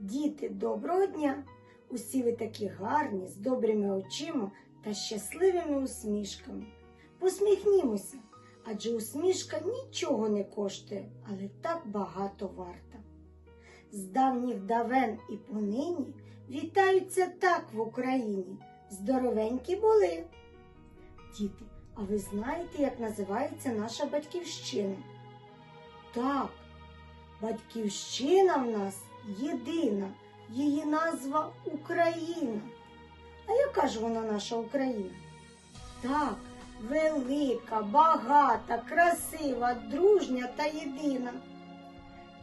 Діти, доброго дня! Усі ви такі гарні, з добрими очима та щасливими усмішками. Посміхнімося, адже усмішка нічого не коштує, але так багато варта. З давніх давен і понині вітаються так в Україні. Здоровенькі були. Діти, а ви знаєте, як називається наша батьківщина? Так, батьківщина в нас єдина, її назва Україна. А яка ж вона наша Україна? Так, велика, багата, красива, дружня та єдина.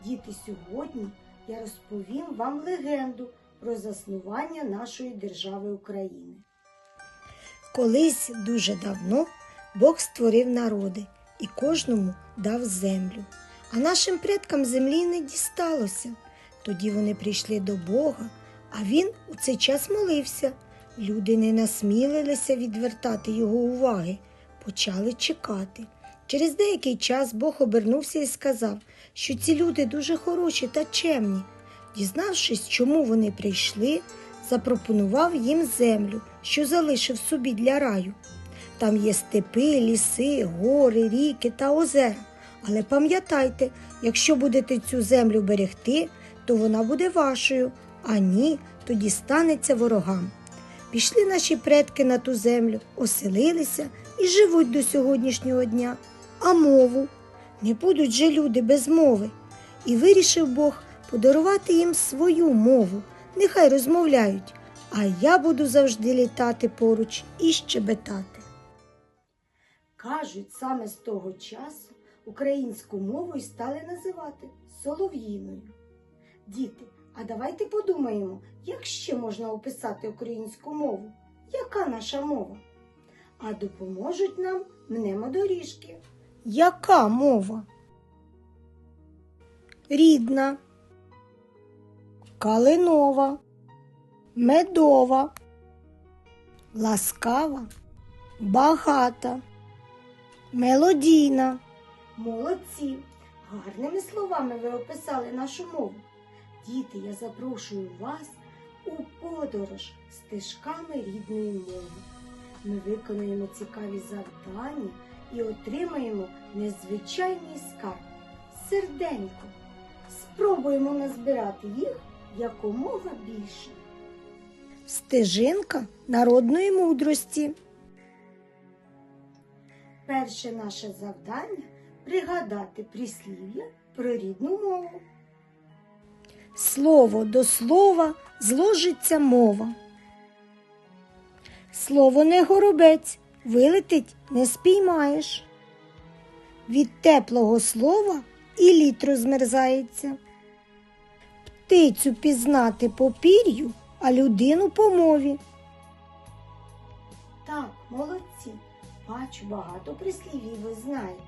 Діти, сьогодні я розповім вам легенду про заснування нашої держави України. Колись дуже давно Бог створив народи і кожному дав землю. А нашим предкам землі не дісталося. Тоді вони прийшли до Бога, а він у цей час молився. Люди не насмілилися відвертати його уваги, почали чекати. Через деякий час Бог обернувся і сказав, що ці люди дуже хороші та чемні. Дізнавшись, чому вони прийшли, запропонував їм землю, що залишив собі для раю. Там є степи, ліси, гори, ріки та озера. Але пам'ятайте, якщо будете цю землю берегти, то вона буде вашою, а ні, тоді станеться ворогам. Пішли наші предки на ту землю, оселилися і живуть до сьогоднішнього дня. А мову не будуть же люди без мови. І вирішив Бог подарувати їм свою мову. Нехай розмовляють, а я буду завжди літати поруч і щебетати. Кажуть, саме з того часу українську мову й стали називати солов'їною. Діти, а давайте подумаємо, як ще можна описати українську мову? Яка наша мова? А допоможуть нам мнемодоріжки. Яка мова? Рідна, калинова, медова, ласкава, багата, мелодійна. Молодці! Гарними словами ви описали нашу мову. Діти, я запрошую вас у подорож стежками рідної мови. Ми виконуємо цікаві завдання і отримаємо незвичайний скарб серденько. Спробуємо назбирати їх якомога більше. Стежинка народної мудрості. Перше наше завдання пригадати прислів'я про рідну мову. Слово до слова зложиться мова. Слово не горобець, вилетить не спіймаєш. Від теплого слова і лід розмерзається. Птицю пізнати по пір'ю, а людину по мові. Так, молодці. Бачу, багато прислів'їв ви знаєте.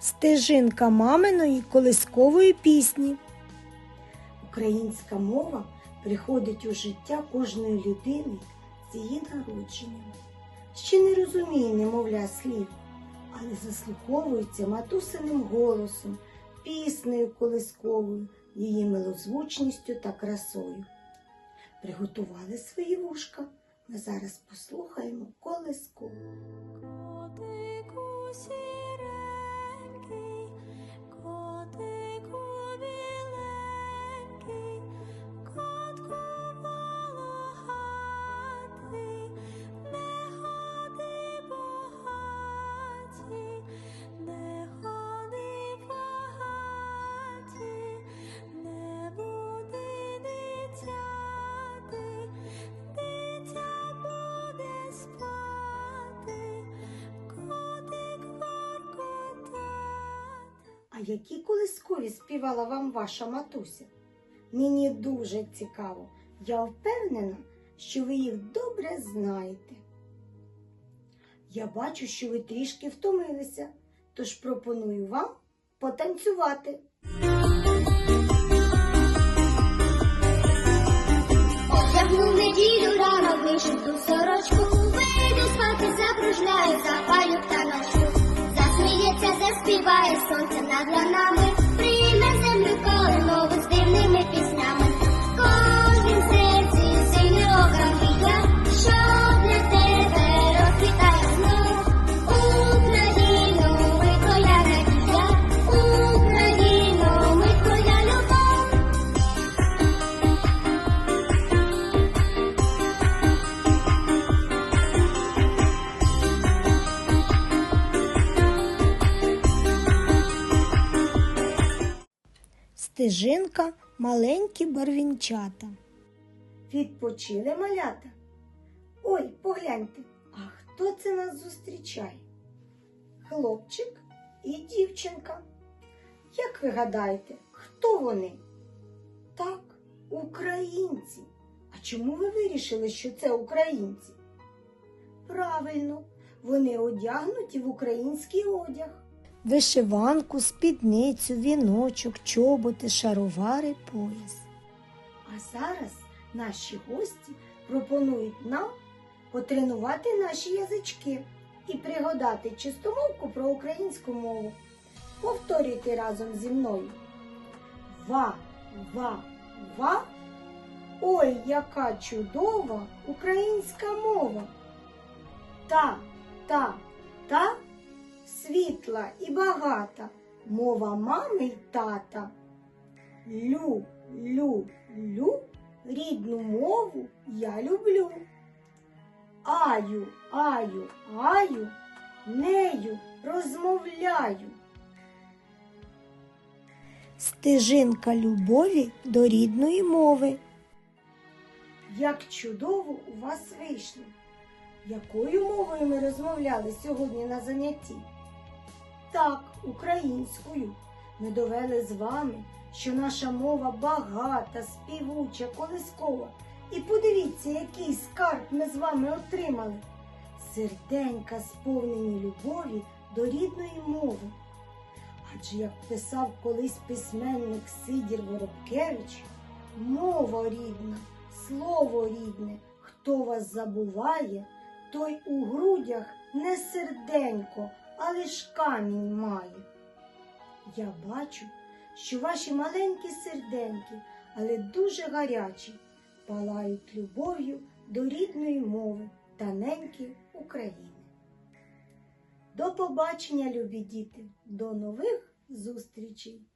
Стежинка маминої колискової пісні. Українська мова приходить у життя кожної людини з її народженням. Ще не розуміє немовля слів, але заслуховується матусиним голосом, піснею колисковою, її милозвучністю та красою. Приготували свої вушка. Ми зараз послухаємо колиску. Які колискові співала вам ваша матуся? Мені дуже цікаво. Я впевнена, що ви їх добре знаєте. Я бачу, що ви трішки втомилися, тож пропоную вам потанцювати. заспіває сонце над ланами, Стежинка маленькі барвінчата. Відпочили малята. Ой, погляньте, а хто це нас зустрічає? Хлопчик і дівчинка. Як ви гадаєте, хто вони? Так, українці. А чому ви вирішили, що це українці? Правильно, вони одягнуті в український одяг. Вишиванку, спідницю, віночок, чоботи, шаровари, пояс. А зараз наші гості пропонують нам потренувати наші язички і пригадати чистомовку про українську мову. Повторюйте разом зі мною. Ва, ва, ва. Ой, яка чудова українська мова. Та, та, та, світла і багата, мова мами й тата. Лю, лю, лю, рідну мову я люблю. Аю, аю, аю, нею розмовляю. Стежинка любові до рідної мови. Як чудово у вас вийшло! Якою мовою ми розмовляли сьогодні на занятті? Так, українською. Ми довели з вами, що наша мова багата, співуча, колискова. І подивіться, який скарб ми з вами отримали. Серденька сповнені любові до рідної мови. Адже як писав колись письменник Сидір Воробкевич, мова рідна, слово рідне, хто вас забуває, той у грудях не серденько, а ж камінь має. Я бачу, що ваші маленькі серденьки, але дуже гарячі, палають любов'ю до рідної мови та неньки України. До побачення, любі діти, до нових зустрічей!